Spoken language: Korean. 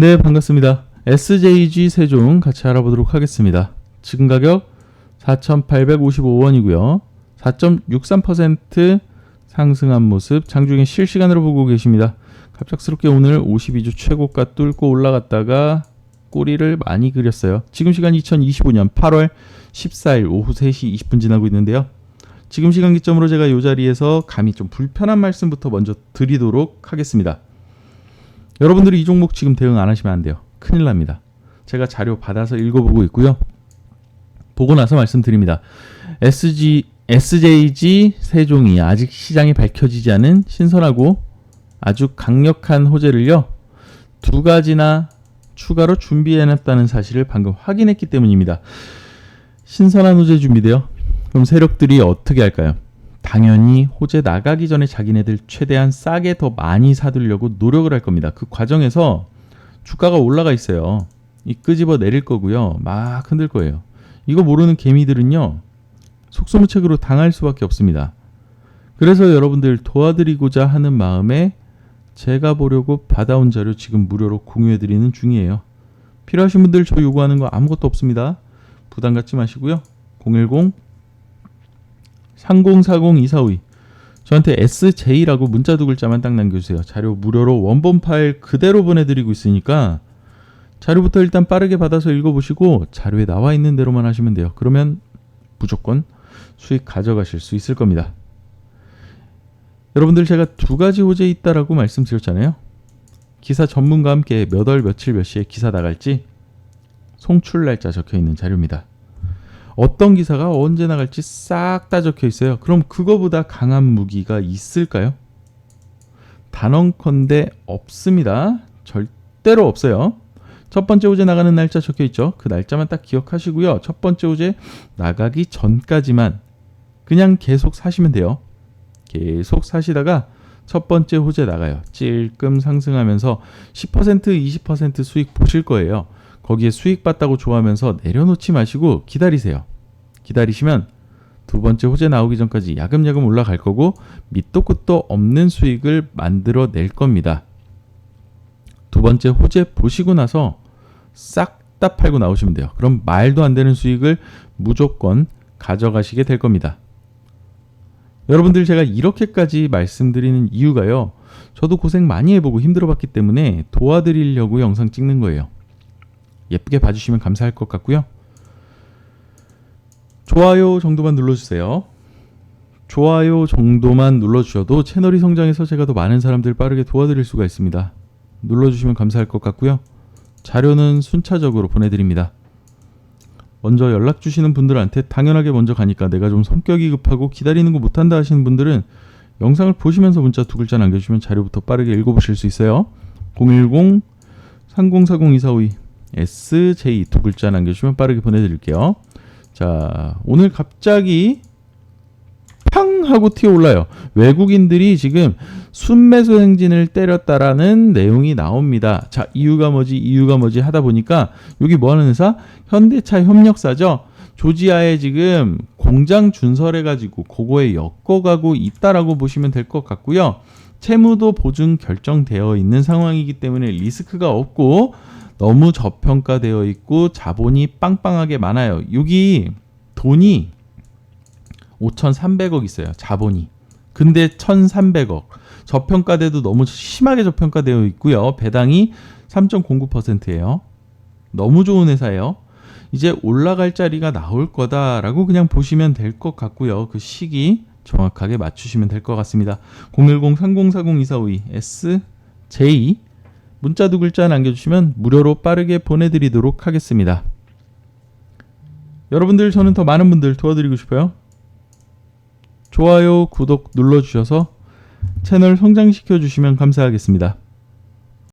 네, 반갑습니다. SJG 세종 같이 알아보도록 하겠습니다. 지금 가격 4,855원이고요. 4.63% 상승한 모습 장중에 실시간으로 보고 계십니다. 갑작스럽게 오늘 52주 최고가 뚫고 올라갔다가 꼬리를 많이 그렸어요. 지금 시간 2025년 8월 14일 오후 3시 20분 지나고 있는데요. 지금 시간 기점으로 제가 이 자리에서 감히 좀 불편한 말씀부터 먼저 드리도록 하겠습니다. 여러분들이 이 종목 지금 대응 안 하시면 안 돼요. 큰일 납니다. 제가 자료 받아서 읽어보고 있고요. 보고 나서 말씀드립니다. SG, SJG 세종이 아직 시장이 밝혀지지 않은 신선하고 아주 강력한 호재를요. 두 가지나 추가로 준비해놨다는 사실을 방금 확인했기 때문입니다. 신선한 호재 준비돼요. 그럼 세력들이 어떻게 할까요? 당연히 호재 나가기 전에 자기네들 최대한 싸게 더 많이 사두려고 노력을 할 겁니다. 그 과정에서 주가가 올라가 있어요. 이 끄집어 내릴 거고요. 막 흔들 거예요. 이거 모르는 개미들은요. 속수무책으로 당할 수밖에 없습니다. 그래서 여러분들 도와드리고자 하는 마음에 제가 보려고 받아온 자료 지금 무료로 공유해드리는 중이에요. 필요하신 분들 저 요구하는 거 아무것도 없습니다. 부담 갖지 마시고요. 010 3040-2452 저한테 SJ라고 문자 두 글자만 딱 남겨주세요. 자료 무료로 원본 파일 그대로 보내드리고 있으니까 자료부터 일단 빠르게 받아서 읽어보시고 자료에 나와 있는 대로만 하시면 돼요. 그러면 무조건 수익 가져가실 수 있을 겁니다. 여러분들 제가 두 가지 호재 있다라고 말씀드렸잖아요. 기사 전문가와 함께 몇 월 며칠 몇 시에 기사 나갈지 송출 날짜 적혀 있는 자료입니다. 어떤 기사가 언제 나갈지 싹 다 적혀 있어요. 그럼 그거보다 강한 무기가 있을까요? 단언컨대 없습니다. 절대로 없어요. 첫 번째 호재 나가는 날짜 적혀 있죠. 그 날짜만 딱 기억하시고요. 첫 번째 호재 나가기 전까지만 그냥 계속 사시면 돼요. 계속 사시다가 첫 번째 호재 나가요. 찔끔 상승하면서 10% 20% 수익 보실 거예요. 거기에 수익 봤다고 좋아하면서 내려놓지 마시고 기다리세요. 기다리시면 두 번째 호재 나오기 전까지 야금야금 올라갈 거고 밑도 끝도 없는 수익을 만들어 낼 겁니다. 두 번째 호재 보시고 나서 싹 다 팔고 나오시면 돼요. 그럼 말도 안 되는 수익을 무조건 가져가시게 될 겁니다. 여러분들 제가 이렇게까지 말씀드리는 이유가요. 저도 고생 많이 해보고 힘들어봤기 때문에 도와드리려고 영상 찍는 거예요. 예쁘게 봐주시면 감사할 것 같고요. 좋아요 정도만 눌러주세요. 좋아요 정도만 눌러주셔도 채널이 성장해서 제가 더 많은 사람들 빠르게 도와드릴 수가 있습니다. 눌러주시면 감사할 것 같고요. 자료는 순차적으로 보내드립니다. 먼저 연락 주시는 분들한테 당연하게 먼저 가니까 내가 좀 성격이 급하고 기다리는 거 못한다 하시는 분들은 영상을 보시면서 문자 두 글자 남겨주시면 자료부터 빠르게 읽어보실 수 있어요. 010 3040-2452 SJ 두 글자 남겨주시면 빠르게 보내드릴게요. 자, 오늘 갑자기 팡 하고 튀어 올라요. 외국인들이 지금 순매수 행진을 때렸다라는 내용이 나옵니다. 자, 이유가 뭐지? 이유가 뭐지? 하다 보니까 여기 뭐 하는 회사? 현대차 협력사죠. 조지아에 지금 공장 준설해 가지고 그거에 엮어가고 있다라고 보시면 될 것 같고요. 채무도 보증 결정되어 있는 상황이기 때문에 리스크가 없고 너무 저평가되어 있고 자본이 빵빵하게 많아요. 여기 돈이 5,300억 있어요. 자본이. 근데 1,300억. 저평가돼도 너무 심하게 저평가되어 있고요. 배당이 3.09%예요. 너무 좋은 회사예요. 이제 올라갈 자리가 나올 거다라고 그냥 보시면 될 것 같고요. 그 시기 정확하게 맞추시면 될 것 같습니다. 010-3040-2452 SJ 문자 두 글자 남겨주시면 무료로 빠르게 보내드리도록 하겠습니다. 여러분들 저는 더 많은 분들 도와드리고 싶어요. 좋아요, 구독 눌러주셔서 채널 성장시켜 주시면 감사하겠습니다.